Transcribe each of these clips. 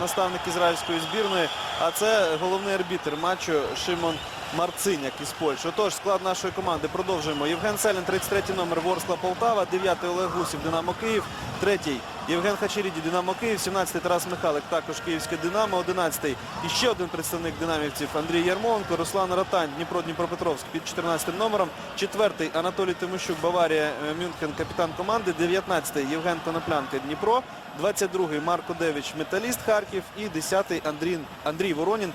наставник ізраїльської збірної. А це головний арбітр матчу Шимон Марциняк із Польщі. Отож, склад нашої команди продовжуємо. Євген Селін, 33-й номер Ворскла Полтава, 9-й Олег Гусів, Динамо Київ, 3-й Євген Хачеріді, Динамо Київ, 17-й Тарас Михайлик, також Київське Динамо, 11 і ще один представник динамівців Андрій Ярмоленко, Руслан Ротань, Дніпро Дніпропетровськ під 14 номером, 4-й Анатолій Тимощук, Баварія е, Мюнхен, капітан команди, 19-й Євген Коноплянка, Дніпро, 22-й Марко Девіч, Металіст Харків і 10 Андрій, Андрій Воронін,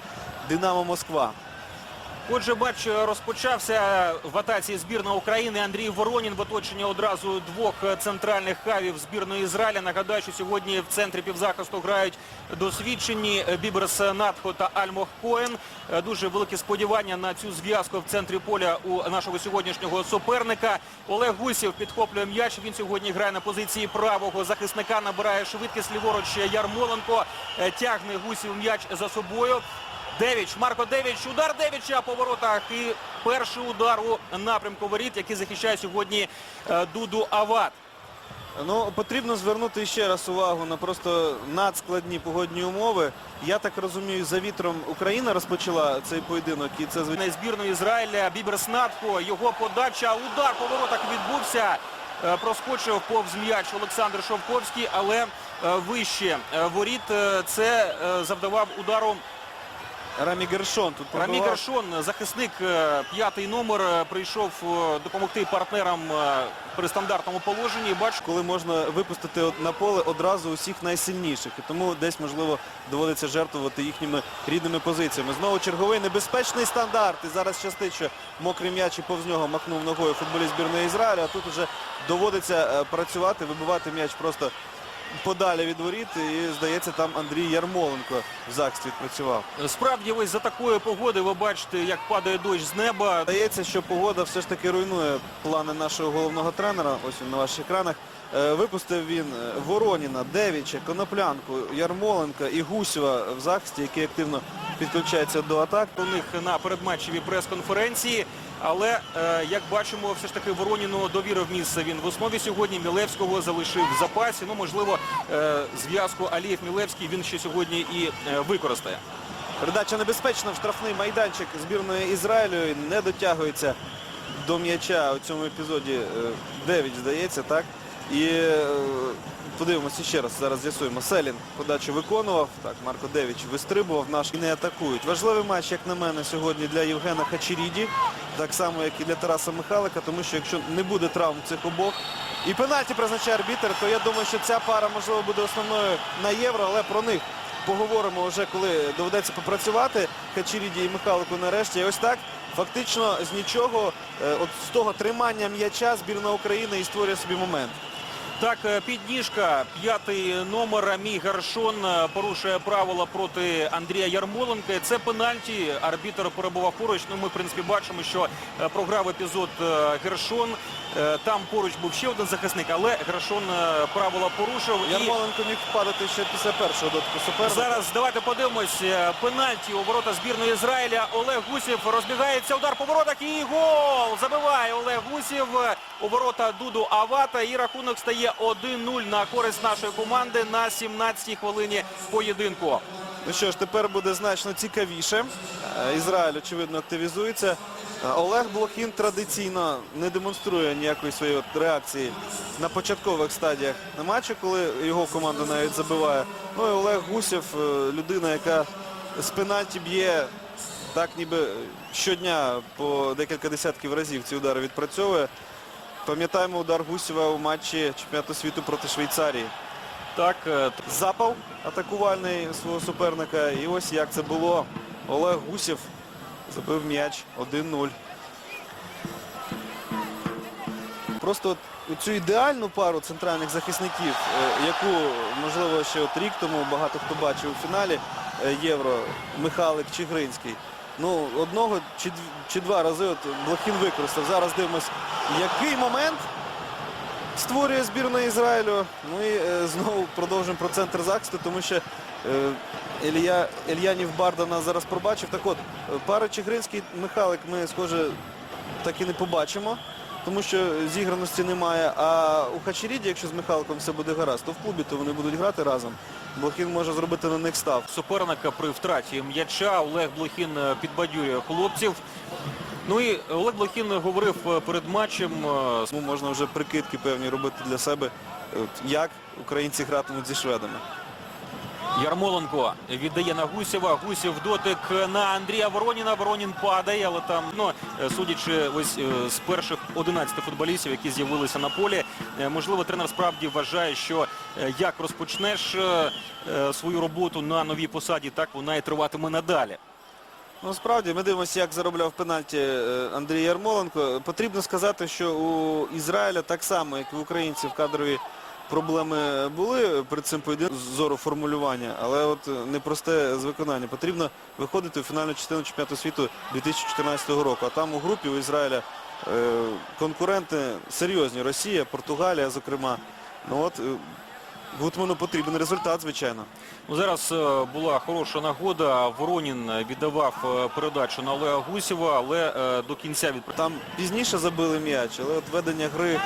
Динамо Москва. Отже, матч розпочався в атаці збірної України. Андрій Воронін в оточенні одразу двох центральних хавів збірної Ізраїля. Нагадаю, що сьогодні в центрі півзахисту грають досвідчені Біберс Натхо та Альмох Коен. Дуже великі сподівання на цю зв'язку в центрі поля у нашого сьогоднішнього суперника. Олег Гусів підхоплює м'яч. Він сьогодні грає на позиції правого захисника. Набирає швидкість ліворуч Ярмоленко. Е, Тягне Гусів м'яч за собою. Девіч, Марко Девіч, удар Девіча по воротах і перший удар у напрямку воріт, який захищає сьогодні е, Дуду Ават. Ну, потрібно звернути ще раз увагу на просто надскладні погодні умови. Я так розумію, за вітром Україна розпочала цей поєдинок, і це звичайно. Збірної Ізраїля Бібер Снатко, його подача, удар по воротах відбувся. Е, Проскочив повз м'яч Олександр Шовковський, але е, вище воріт це завдавав удару Рамі Гершон тут Рамі. Гершон, захисник, е, п'ятий номер, е, прийшов е, допомогти партнерам при стандартному положенні. Бач, коли можна випустити на поле одразу усіх найсильніших. І тому десь, можливо, доводиться жертвувати їхніми рідними позиціями. Знову черговий небезпечний стандарт. І зараз щастить, що мокрий м'яч і повз нього махнув ногою футболіст збірної Ізраїля. А тут вже доводиться працювати, вибивати м'яч просто подалі від воріт. І, здається, там Андрій Ярмоленко в захисті відпрацював. Справді, ось за такої погоди ви бачите, як падає дощ з неба. Здається, що погода все ж таки руйнує плани нашого головного тренера. Ось він на ваших екранах. Е, Випустив він е, Вороніна, Девіча, Коноплянку, Ярмоленка і Гусєва в захисті, які активно підключаються до атак. У них на передматчевій прес-конференції. Але, е, як бачимо, все ж таки Вороніну довірив місце він в основі сьогодні. Мілевського залишив в запасі. Ну, можливо, е, зв'язку Алієв-Мілевський він ще сьогодні і е, використає. Передача небезпечна в штрафний майданчик збірної Ізраїлю. Не дотягується до м'яча у цьому епізоді 9, здається, так? І е, подивимося ще раз, зараз з'ясуємо. Селін подачу виконував. Так, Марко Девіч вистрибував наш і не атакують. Важливий матч, як на мене, сьогодні для Євгена Хачеріді, так само, як і для Тараса Михайлика, тому що якщо не буде травм цих обох, і пенальті призначає арбітер, то я думаю, що ця пара, можливо, буде основною на євро, але про них поговоримо вже, коли доведеться попрацювати Хачеріді і Михайлику нарешті. І ось так, фактично, з нічого, е, от з того тримання м'яча збірна України і створює собі момент. Так, е, підніжка, п'ятий номер Амій Гаршон е, порушує правила проти Андрія Ярмоленка. Це пенальті. Арбітр перебував поруч. Ну, ми, в принципі, бачимо, що е, програв епізод Гершон. Там поруч був ще один захисник, але Гершон правила порушив. Ярмоленко міг впадати ще після першого дотику суперника. Зараз давайте подивимось. Пенальті у ворота збірної Ізраїля. Олег Гусів розбігається. Удар по воротах і гол! Забиває Олег Гусів у ворота Дуду Авата. І рахунок стає 1-0 на користь нашої команди на 17-й хвилині поєдинку. Ну що ж, тепер буде значно цікавіше. Е, Ізраїль, очевидно, активізується. Е, Олег Блохін традиційно не демонструє ніякої своєї реакції на початкових стадіях на матчі, коли його команда навіть забиває. Ну і Олег Гусєв, е, людина, яка з пенальті б'є так ніби щодня по декілька десятків разів ці удари відпрацьовує. Пам'ятаємо удар Гусєва у матчі чемпіонату світу проти Швейцарії Так, е, запав атакувальний свого суперника. І ось як це було. Олег Гусєв забив м'яч 1-0. Просто от цю ідеальну пару центральних захисників, е, яку, можливо, ще от рік тому багато хто бачив у фіналі е, Євро, Михайлик чи Гринський. Ну, одного чи, чи два рази от Блохін використав. Зараз дивимось, який момент створює збірна Ізраїлю. Ну і е, знову продовжуємо про центр захисту, тому що е, Ілля, Ільянів Барда нас зараз пробачив. Так от, е, пара Чигринський Михайлик ми, схоже, так і не побачимо, тому що зіграності немає. А у Хачеріді, якщо з Михайликом все буде гаразд, то в клубі то вони будуть грати разом. Блохін може зробити на них став. суперника при втраті м'яча. Олег Блохін е, підбадьорює хлопців. Ну і Олег Блохін говорив е, перед матчем е, можна вже прикидки певні робити для себе, як українці гратимуть зі шведами. Ярмоленко віддає на Гусєва. Гусєв дотик на Андрія Вороніна. Воронін падає, але там, ну, е, судячи ось е, з перших 11 футболістів, які з'явилися на полі, е, можливо, тренер справді вважає, що як розпочнеш свою роботу на новій посаді, так вона і триватиме надалі. Ну, справді, ми дивимося, як заробляв пенальті Андрій Ярмоленко. Потрібно сказати, що у Ізраїля так само, як і в українців, кадрові проблеми були перед цим поєдинком з зору формулювання, але от непросте з виконання. Потрібно виходити у фінальну частину чемпіонату світу 2014 року. А там у групі у Ізраїля е, конкуренти серйозні. Росія, Португалія, зокрема. Ну от е, Гутману потрібен результат, звичайно. Ну, зараз е, була хороша нагода. Воронін віддавав е, передачу на Олега Гусєва, але е, до кінця від Там пізніше забили м'яч, але от ведення гри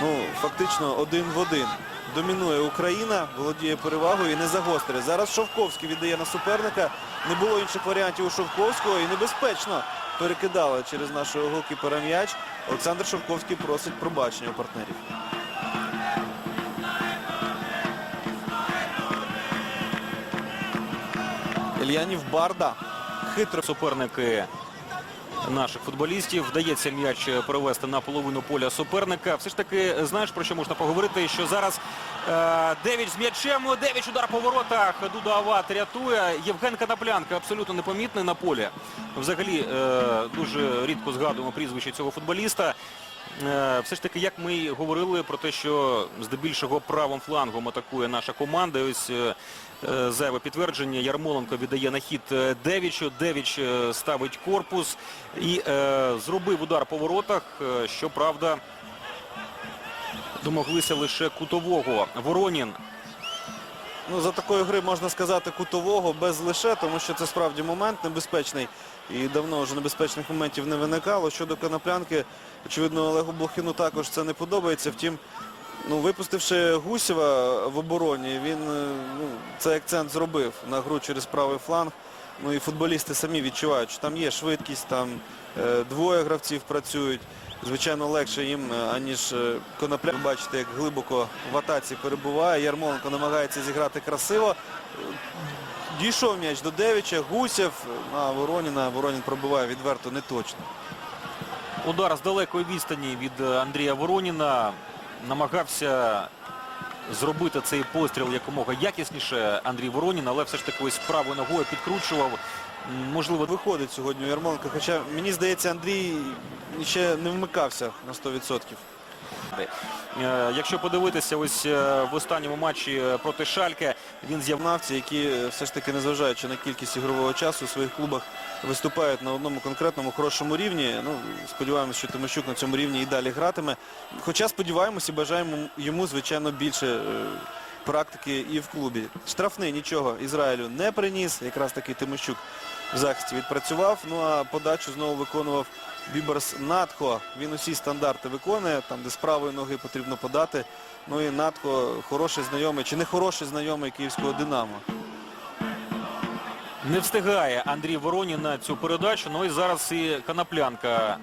ну, фактично один в один. Домінує Україна, володіє перевагою і не загострює. Зараз Шовковський віддає на суперника. Не було інших варіантів у Шовковського і небезпечно перекидали через нашого голкіпера м'яч. Олександр Шовковський просить пробачення у партнерів. Ільянів Барда. Хитро суперники наших футболістів. Вдається м'яч перевести на половину поля суперника. Все ж таки, знаєш, про що можна поговорити, що зараз е, Девіч з м'ячем, Девіч удар по воротах, Дуда Ават рятує. Євген Канаплянка абсолютно непомітний на полі. Взагалі е, дуже рідко згадуємо прізвище цього футболіста. Е, Все ж таки, як ми говорили про те, що здебільшого правим флангом атакує наша команда. Ось е, е, зайве підтвердження. Ярмоленко віддає на хід Девічу. Девіч ставить корпус і зробив удар по воротах. Щоправда, домоглися лише кутового. Воронін Ну, за такої гри можна сказати кутового без лише, тому що це справді момент небезпечний. І давно вже небезпечних моментів не виникало. Щодо коноплянки, очевидно, Олегу Блохіну також це не подобається. Втім, ну, випустивши Гусєва в обороні, він е, ну, цей акцент зробив на гру через правий фланг. Ну і футболісти самі відчувають, що там є швидкість, там е, двоє гравців працюють. Звичайно, легше їм, е, аніж е, Конопля. Ви бачите, як глибоко в атаці перебуває. Ярмоленко намагається зіграти красиво. Дійшов м'яч до Девіча, Гусєв на Вороніна. Воронін пробиває відверто неточно. Удар з далекої відстані від е, Андрія Вороніна намагався зробити цей постріл якомога якісніше Андрій Воронін, але все ж таки ось правою ногою підкручував. Можливо, Виходить сьогодні у Ярмоленка, хоча мені здається, Андрій ще не вмикався на 100%. Е, Якщо подивитися ось е, в останньому матчі е, проти Шальке, він з'явнавці, які все ж таки, незважаючи на кількість ігрового часу, у своїх клубах виступають на одному конкретному хорошому рівні. Ну, сподіваємося, що Тимощук на цьому рівні і далі гратиме. Хоча сподіваємося і бажаємо йому, звичайно, більше практики і в клубі. Штрафний нічого Ізраїлю не приніс. Якраз таки Тимощук в захисті відпрацював. Ну а подачу знову виконував Біберс Натхо. Він усі стандарти виконує, там, де з правої ноги потрібно подати. Ну і Натхо хороший знайомий, чи не хороший знайомий київського Динамо. Не встигає Андрій Воронін на цю передачу. Ну і зараз і Канаплянка е,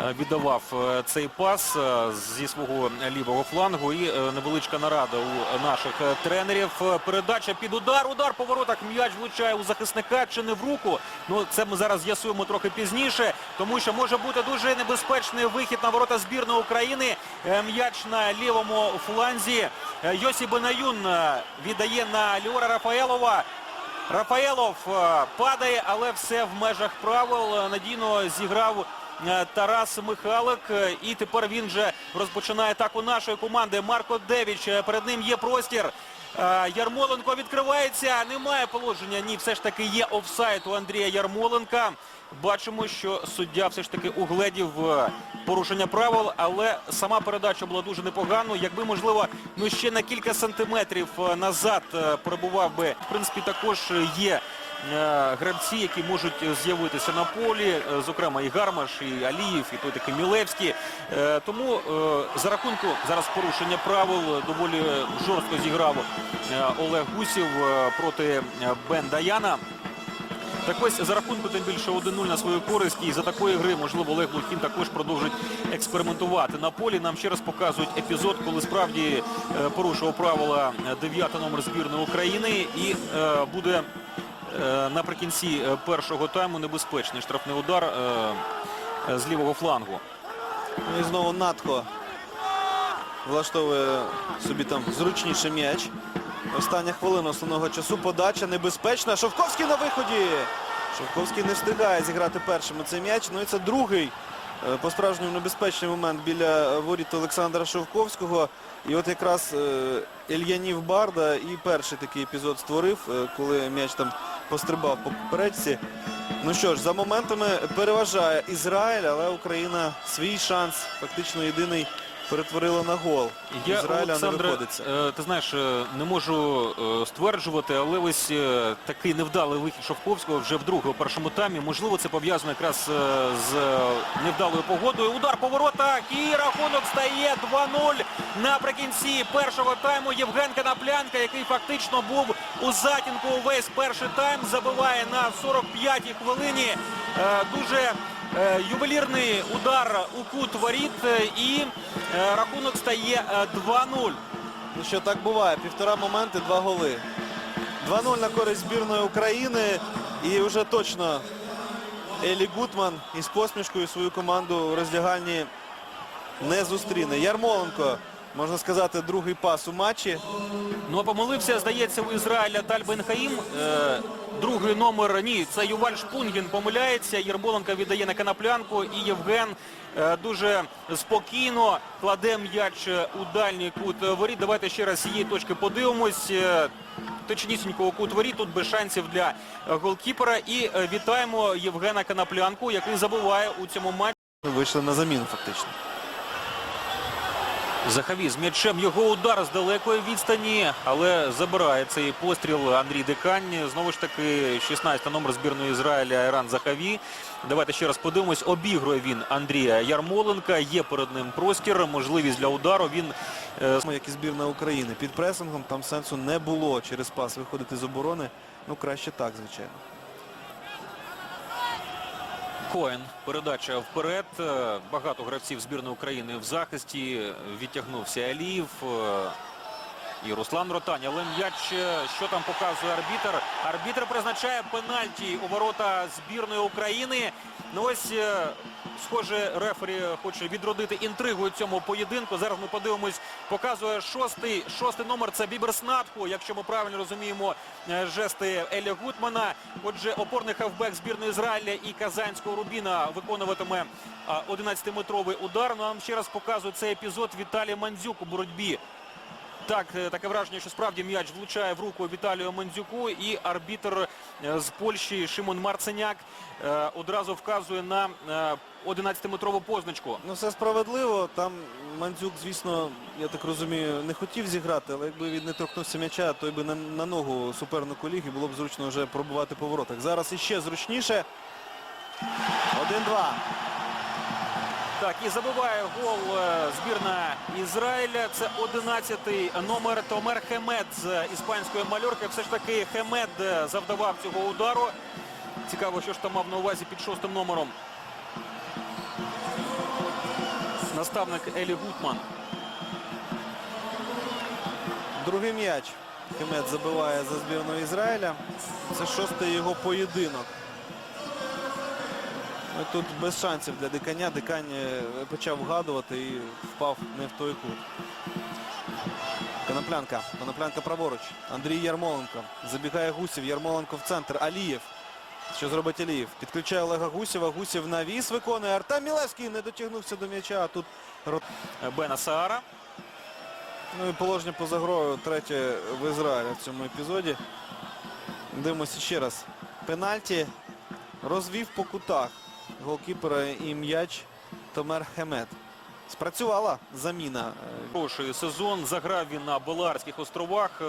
віддавав е, цей пас е, зі свого лівого флангу. І е, невеличка нарада у наших е, тренерів. Е, Передача під удар. Удар по воротах. М'яч влучає у захисника чи не в руку. Ну це ми зараз з'ясуємо трохи пізніше, тому що може бути дуже небезпечний вихід на ворота збірної України. Е, М'яч на лівому фланзі. Е, Йосі Бенаюн е, віддає на Ліора Рафаелова. Рафаелов е, падає, але все в межах правил. Е, Надійно зіграв е, Тарас Михалик. Е, І тепер він же розпочинає атаку нашої команди. Марко Девіч. е, Перед ним є простір. Е, Ярмоленко відкривається. Немає положення. Ні, все ж таки є офсайд у Андрія Ярмоленка. Бачимо, що суддя все ж таки угледів е, порушення правил, але сама передача була дуже непоганою. Якби, можливо, ну ще на кілька сантиметрів е, назад е, перебував би, в принципі, також є е, гравці, які можуть з'явитися на полі, е, зокрема і Гармаш, і Алієв, і той такий Мілевський. Е, Тому е, за рахунку зараз порушення правил доволі жорстко зіграв е, Олег Гусів е, проти е, Бен Даяна. Так ось за рахунку тим більше 1-0 на свою користь. І за такої гри, можливо, Олег Блохін також продовжить експериментувати на полі. Нам ще раз показують епізод, коли справді е, порушував правила 9 номер збірної України і е, буде е, наприкінці е, першого тайму небезпечний штрафний удар е, е, з лівого флангу. Ну і знову Натко влаштовує собі там зручніше м'яч. Остання хвилина основного часу. Подача небезпечна. Шовковський на виході. Шовковський не встигає зіграти першим цей м'яч. Ну і це другий е, по-справжньому небезпечний момент біля воріт Олександра Шовковського. І от якраз е, Ільянів Барда і перший такий епізод створив, е, коли м'яч там пострибав по поперечці. Ну що ж, за моментами переважає Ізраїль, але Україна свій шанс, фактично єдиний, перетворила на гол. Я, Ізраїля не виходиться. е, ти знаєш, е, не можу е, стверджувати, але ось е, такий невдалий вихід Шовковського вже вдруге у першому таймі. Можливо, це пов'язано якраз е, з е, невдалою погодою. Удар по воротах і рахунок стає 2-0 наприкінці першого тайму. Євген Канаплянка, який фактично був у затінку увесь перший тайм, забиває на 45-й хвилині. Е, Дуже Ювелірний удар у кут воріт е, і е, рахунок стає е, 2-0. Ну що так буває, півтора моменти, два голи. 2-0 на користь збірної України. І вже точно Елі Гутман із посмішкою свою команду у роздягальні не зустріне. Ярмоленко, можна сказати, другий пас у матчі. Ну а помилився, здається, у Ізраїля Таль Бенхаїм. Е, другий номер ні, це Юваль Шпунгін помиляється. Єрмоленко віддає на канаплянку і Євген е, дуже спокійно кладе м'яч е, у дальній кут воріт. Давайте ще раз її точки подивимось. Е, Точнісінько у кут воріт, тут без шансів для голкіпера. І е, вітаємо Євгена Канаплянку, який забуває у цьому матчі. Вийшли на заміну фактично. Захаві з м'ячем його удар з далекої відстані, але забирає цей постріл Андрій Декань. Знову ж таки, 16 номер збірної Ізраїля Айран Захаві. Давайте ще раз подивимось. Обігрує він Андрія Ярмоленка. Є перед ним простір, можливість для удару. Він е, Як і збірна України. Під пресингом там сенсу не було через пас виходити з оборони. Ну краще так, звичайно. Коен. Передача вперед. Е, Багато гравців збірної України в захисті. Відтягнувся Аліїв. І Руслан Ротань. Але м'яч, е, що там показує арбітр? Арбітр призначає пенальті у ворота збірної України. Ну ось, е, схоже, рефері хоче відродити інтригу цьому поєдинку. Зараз ми подивимось, показує шостий, шостий номер. Це Бібер Снатху, якщо ми правильно розуміємо е, жести Еля Гутмана. Отже, опорний хавбек збірної Ізраїля і Казанського Рубіна виконуватиме 11-метровий удар. Ну, а нам ще раз показує цей епізод Віталій Мандзюк у боротьбі. Так, е, таке враження, що справді м'яч влучає в руку Віталію Мандзюку і арбітр е, з Польщі Шимон Марценяк е, одразу вказує на е, 11-метрову позначку. Ну все справедливо. Там Мандзюк, звісно, я так розумію, не хотів зіграти, але якби він не торкнувся м'яча, то й би на, на ногу супернику ліги було б зручно вже пробувати по воротах. Зараз іще зручніше. 1-2. Так, і забиває гол е, збірна Ізраїля. Це 11-й номер Томер Хемед з іспанської мальорки. Все ж таки Хемед е, завдавав цього удару. Цікаво, що ж там мав на увазі під шостим номером. Наставник Елі Гутман. Другий м'яч. Хемет забиває за збірну Ізраїля. Це шостий його поєдинок. Ну, Тут без шансів для диканя. Дикань е, почав вгадувати і впав не в той кут. Коноплянка. Коноплянка праворуч. Андрій Ярмоленко. Забігає Гусів. Ярмоленко в центр. Алієв. Що зробить Алієв? Підключає Олега Гусєва. Гусєв навіс виконує. Артем Мілевський не дотягнувся до м'яча. А тут Бена Саара. Ну і положення поза грою третє в Ізраїлі в цьому епізоді. Дивимося ще раз. Пенальті розвів по кутах голкіпера і м'яч Томер Хемет. Спрацювала заміна. е, Хороший сезон. Заграв він на Баларських островах е,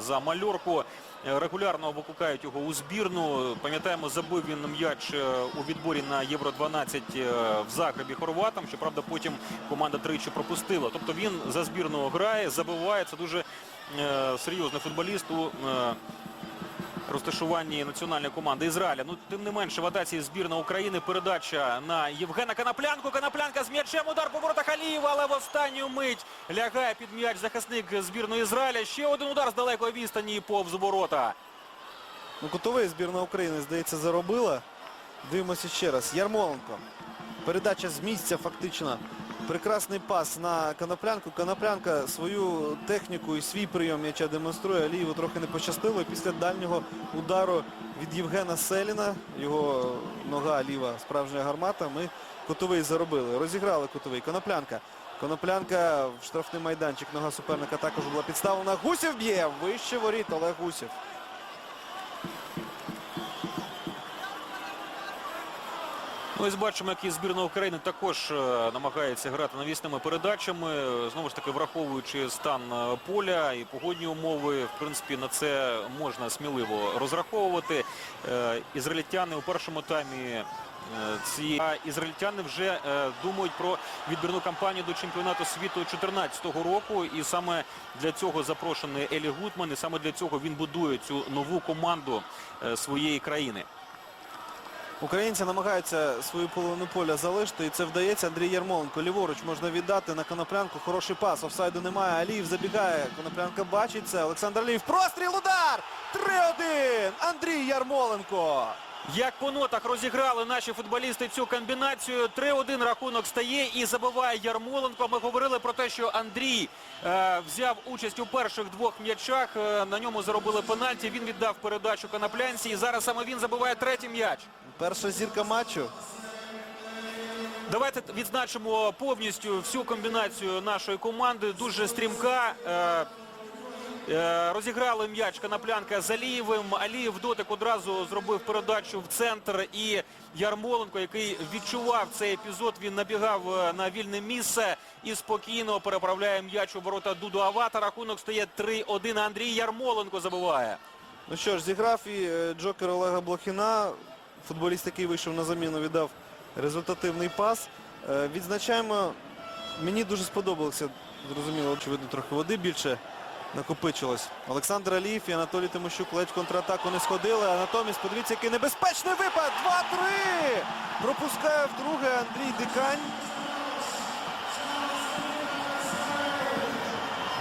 за мальорку. Е, Регулярно викликають його у збірну. Пам'ятаємо, забив він м'яч у відборі на Євро-12 е, в Загребі хорватам. Щоправда, потім команда тричі пропустила. Тобто він за збірну грає, забиває. Це дуже серйозний футболіст у розташуванні національної команди Ізраїля. Ну, тим не менше, в атаці збірна України передача на Євгена Коноплянку. Коноплянка з м'ячем, удар по воротах Алієва, але в останню мить лягає під м'яч захисник збірної Ізраїля. Ще один удар з далекої відстані повз ворота. Ну, кутовий збірна України, здається, заробила. Дивимося ще раз. Ярмоленко. Передача з місця фактично. Прекрасний пас на Коноплянку. Коноплянка свою техніку і свій прийом м'яча демонструє. Алієву трохи не пощастило. Після дальнього удару від Євгена Селіна, його нога ліва, справжня гармата, ми кутовий заробили. Розіграли кутовий. Коноплянка. Коноплянка в штрафний майданчик. Нога суперника також була підставлена. Гусєв б'є. Вище воріт Олег Гусєв. Ну, ось бачимо, як і збірна України також е, намагається грати навісними передачами. Знову ж таки, враховуючи стан е, поля і погодні умови, в принципі, на це можна сміливо розраховувати. Е, Ізраїльтяни у першому таймі ці ізраїльтяни вже думають про відбірну кампанію до чемпіонату світу 2014 року. І саме для цього запрошений Елі Гутман. І саме для цього він будує цю нову команду своєї країни. Українці намагаються свою половину поля залишити, і це вдається. Андрій Ярмоленко ліворуч можна віддати на Коноплянку. Хороший пас. Офсайду немає. Аліїв забігає. Коноплянка бачить це. Олександр Аліїв. Простріл удар! 3-1! Андрій Ярмоленко. Як по нотах розіграли наші футболісти цю комбінацію. 3-1 рахунок стає і забиває Ярмоленко. Ми говорили про те, що Андрій е, взяв участь у перших двох м'ячах. Е, на ньому заробили пенальті. Він віддав передачу Коноплянці. І зараз саме він забиває третій м'яч. Перша зірка матчу. Давайте відзначимо повністю всю комбінацію нашої команди. Дуже стрімка. Е, е, Розіграли м'яч Коноплянка з Алієвим. Алієв дотик одразу зробив передачу в центр. І Ярмоленко, який відчував цей епізод, він набігав е, на вільне місце і спокійно переправляє м'яч у ворота Дуду Авата. Рахунок стає 3-1. Андрій Ярмоленко забиває. Ну що ж, зіграв і Джокер Олега Блохіна. Футболіст, який вийшов на заміну, віддав результативний пас. Е, Відзначаємо, мені дуже сподобалося, зрозуміло, очевидно, трохи води більше накопичилось. Олександр Алієв і Анатолій Тимощук ледь контратаку не сходили, а натомість подивіться, який небезпечний випад. 2-3! Пропускає вдруге Андрій Дикань.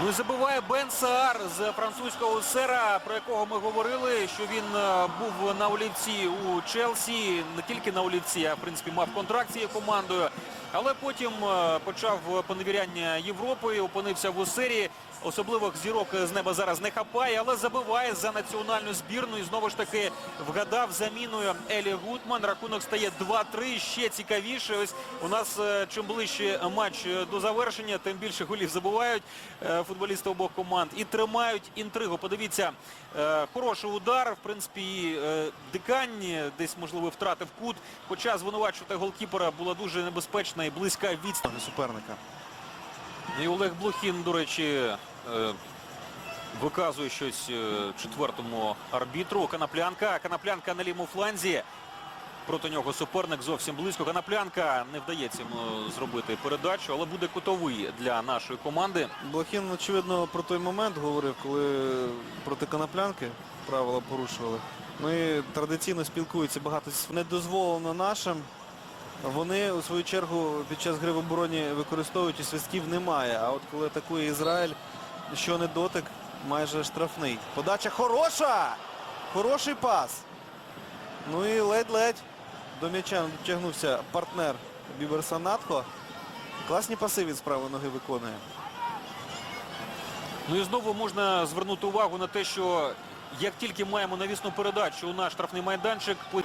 Ну і забиває Бен Саар з французького сера, про якого ми говорили, що він е, був на олівці у Челсі, не тільки на олівці, а в принципі мав контракт цією командою. Але потім е, почав поневіряння Європи, опинився в усері. Особливих зірок з неба зараз не хапає, але забиває за національну збірну. І знову ж таки вгадав заміною Елі Гутман. Рахунок стає 2-3. Ще цікавіше. Ось у нас е, чим ближче матч е, до завершення, тим більше голів забувають е, футболісти обох команд і тримають інтригу. Подивіться, хороший удар. В принципі, і, Дикань десь можливо втратив кут. Хоча звинувачувати голкіпера була дуже небезпечна і близька відстань. Суперника. І Олег Блохін, до речі, виказує щось е, четвертому арбітру. Канаплянка. Канаплянка на лівому фланзі. Проти нього суперник зовсім близько. Канаплянка не вдається йому зробити передачу, але буде кутовий для нашої команди. Блохін, очевидно, про той момент говорив, коли проти коноплянки правила порушували. Ну і традиційно спілкуються багато. Не дозволено нашим. Вони, у свою чергу, під час гри в обороні використовують і свистків немає. А от коли атакує Ізраїль, що не дотик, майже штрафний. Подача хороша! Хороший пас. Ну і ледь-ледь до м'яча дотягнувся партнер Бібер Санатко. Класні паси від з правої ноги виконує. Ну і знову можна звернути увагу на те, що як тільки маємо навісну передачу у наш штрафний майданчик, по-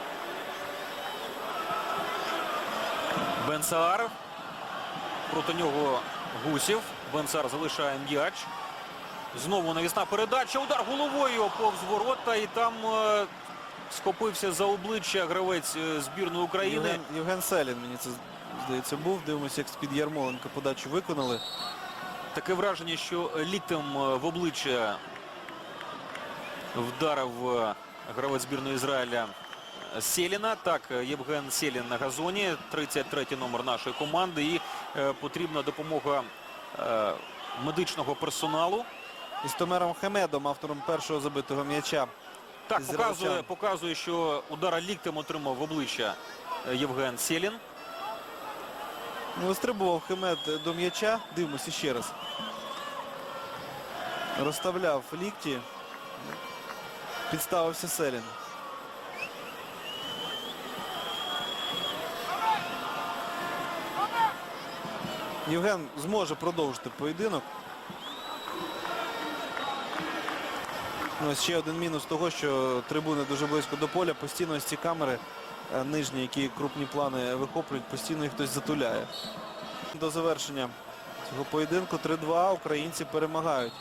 Бен Саар. Проти нього Гусів. Бен Саар залишає м'яч. Знову навісна передача. Удар головою повз ворота. І там е, схопився за обличчя гравець е, збірної України. Євген, Євген Селін, мені це здається, був. Дивимося, як з-під Ярмоленка подачу виконали. Таке враження, що ліктем е, в обличчя вдарив е, гравець збірної Ізраїля Селіна. Так, е, Євген Селін на газоні, 33-й номер нашої команди. І е, потрібна допомога е, медичного персоналу. Із Томером Хемедом, автором першого забитого м'яча. Так, показує, показує, що удара ліктем отримав в обличчя е, Євген Селін. Ну, Вистрибував Хемед до м'яча. Дивимося ще раз. Розставляв лікті. Підставився Селін. Євген зможе продовжити поєдинок. Ну, ще один мінус того, що трибуни дуже близько до поля. Постійно ось ці камери е, нижні, які крупні плани вихоплюють, постійно їх хтось затуляє. До завершення цього поєдинку 3-2 українці перемагають.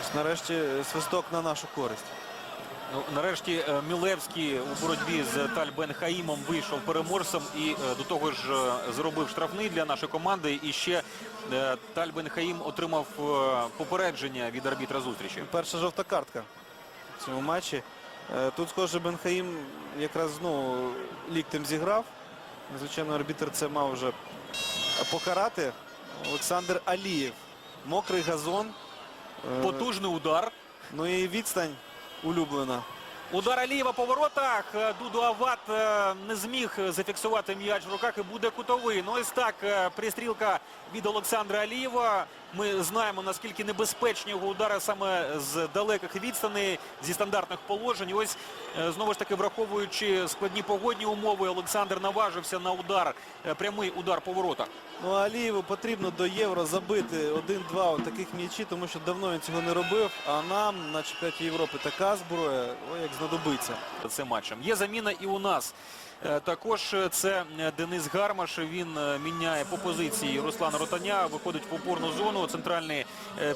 Ось нарешті свисток на нашу користь. Ну, нарешті е, Мілевський у боротьбі з Таль Бен Хаїмом вийшов переможцем і е, до того ж е, зробив штрафний для нашої команди. І ще е, Таль Бен Хаїм отримав попередження від арбітра зустрічі. Перша жовта картка в цьому матчі. Тут, схоже, Бенхаїм якраз знову ліктем зіграв. Звичайно, арбітр це мав вже покарати. Олександр Алієв. Мокрий газон. Потужний удар. Ну і відстань улюблена. Удар Алієва по воротах. Е, Дуду Ават е, не зміг зафіксувати м'яч в руках і буде кутовий. Ну ось так е, пристрілка від Олександра Алієва. Ми знаємо, наскільки небезпечні його удари саме з далеких відстаней, зі стандартних положень. І Ось е, знову ж таки, враховуючи складні погодні умови, Олександр наважився на удар, е, прямий удар по воротах. Ну Алієву потрібно до євро забити один-два таких м'ячі, тому що давно він цього не робив. А нам на чемпіонаті Європи така зброя, ой, як знадобиться. цим матчем. Є заміна і у нас. Е, Також е, це е, Денис Гармаш. Він міняє по позиції Руслана Ротаня, виходить в опорну зону. Центральний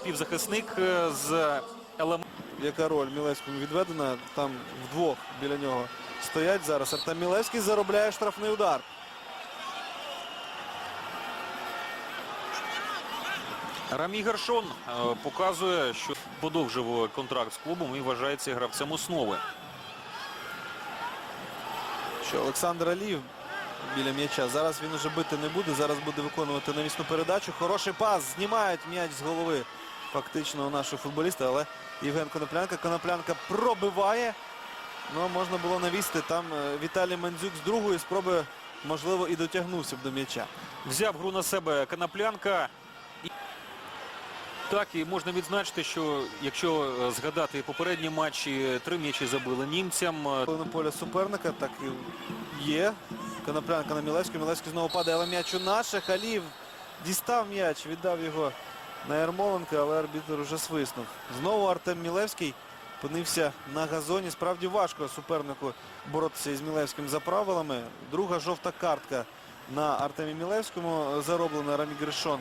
півзахисник з ЛМ. Яка роль Мілевському відведена? Там вдвох біля нього стоять зараз. Артем Мілевський заробляє штрафний удар. Рамій Гершон показує, що подовжив контракт з клубом і вважається гравцем основи. Що Олександр Аліїв біля м'яча. Зараз він уже бити не буде. Зараз буде виконувати навісну передачу. Хороший пас. Знімають м'яч з голови фактично у нашого футболіста. Але Євген Коноплянка. Коноплянка пробиває. Ну, можна було навісти. Там е, Віталій Мандзюк з другої спроби, можливо, і дотягнувся б до м'яча. Взяв гру на себе Коноплянка. І... Так, і можна відзначити, що якщо е, згадати попередні матчі, три м'ячі забили німцям. е, поля суперника так і є. Коноплянка на Мілевську. Мілевський знову падає, але м'яч у наших. Алів дістав м'яч, віддав його на Ярмоленка, але арбітр уже свиснув. Знову Артем Мілевський опинився на газоні. Справді важко супернику боротися із Мілевським за правилами. Друга жовта картка на Артемі Мілевському зароблена Рамі Гришон.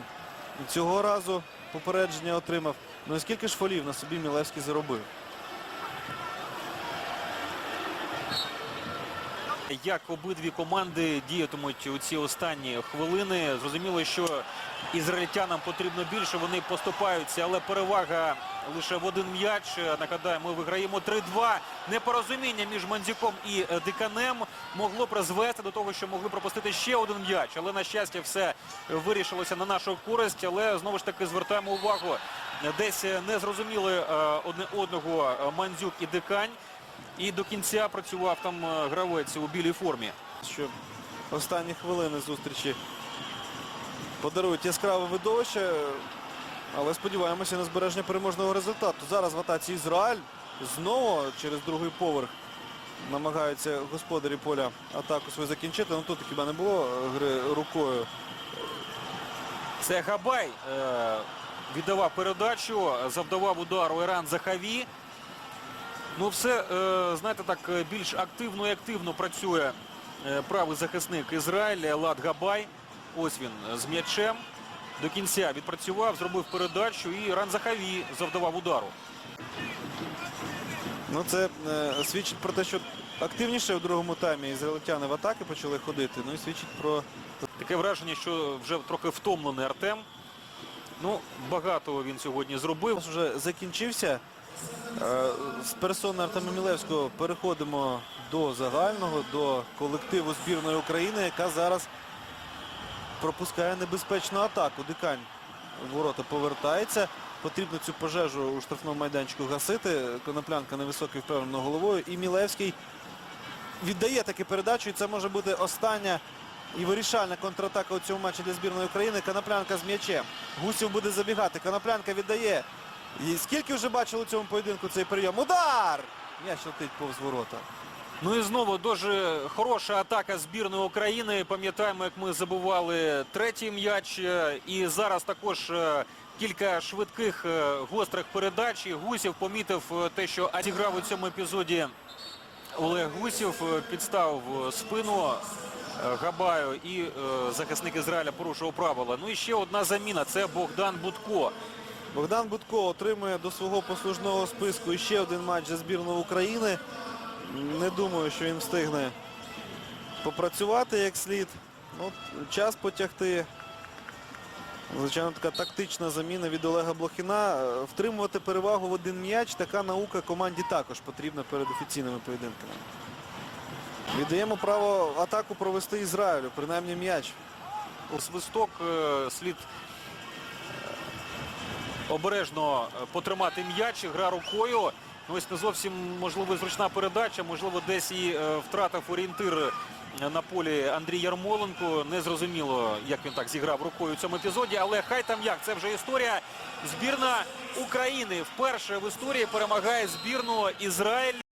Цього разу попередження отримав. Ну і скільки ж фолів на собі Мілевський заробив? Як обидві команди діятимуть у ці останні хвилини. Зрозуміло, що ізраїльтянам потрібно більше. Вони поступаються, але перевага лише в один м'яч. Нагадаю, ми виграємо 3-2. Непорозуміння між Мандзюком і е, Диканем могло призвести до того, що могли пропустити ще один м'яч. Але на щастя, все вирішилося на нашу користь. Але знову ж таки звертаємо увагу. Десь не зрозуміли е, одне одного Мандзюк і Дикань. І до кінця працював там е, гравець у білій формі. що останні хвилини зустрічі подарують яскраве видовище. Але сподіваємося на збереження переможного результату. Зараз в атаці Ізраїль знову через другий поверх намагаються господарі поля атаку свою закінчити. Ну тут хіба не було гри рукою. Це Габай е, віддавав передачу, завдавав удару Іран Захаві. Ну, все, е, знаєте, так е, більш активно і активно працює е, правий захисник Ізраїля Лад Габай. Ось він з м'ячем. До кінця відпрацював, зробив передачу і Іран Захаві завдавав удару. Ну це е, свідчить про те, що активніше в другому таймі ізраїльтяни в атаки почали ходити. Ну і свідчить про Таке враження, що вже трохи втомлений Артем. Ну, багато він сьогодні зробив. Вже закінчився. Е, З персони Артема Мілевського переходимо до загального, до колективу збірної України, яка зараз пропускає небезпечну атаку. Дикань ворота повертається. Потрібно цю пожежу у штрафному майданчику гасити. Коноплянка невисокий впевнено головою. І Мілевський віддає таки передачу. І це може бути остання і вирішальна контратака у цьому матчі для збірної України. Коноплянка з м'ячем. Гусів буде забігати. Коноплянка віддає. І скільки вже бачили у цьому поєдинку цей прийом? Удар! М'яч летить повз ворота. Ну і знову дуже хороша атака збірної України. Пам'ятаємо, як ми забували третій м'яч. Е, І зараз також е, кілька швидких е, гострих передач. І Гусів помітив те, що зіграв у цьому епізоді Олег Гусів, підставив е, спину Габаю і захисник Ізраїля порушував правила. Ну і ще одна заміна. Це Богдан Будко. Богдан Будко отримує до свого послужного списку ще один матч за збірну України. Не думаю, що він встигне попрацювати як слід. Ну, час потягти. Звичайно, така тактична заміна від Олега Блохіна. Е, Втримувати перевагу в один м'яч. Така наука команді також потрібна перед офіційними поєдинками. Віддаємо право атаку провести Ізраїлю, принаймні м'яч. У свисток е, слід обережно е, потримати м'яч, гра рукою. Ну, ось не зовсім можливо зручна передача, можливо, десь і е, втратив орієнтир е, на полі Андрій Ярмоленко. Незрозуміло, як він так зіграв рукою у цьому епізоді, але хай там як, це вже історія. Збірна України вперше в історії перемагає збірну Ізраїль.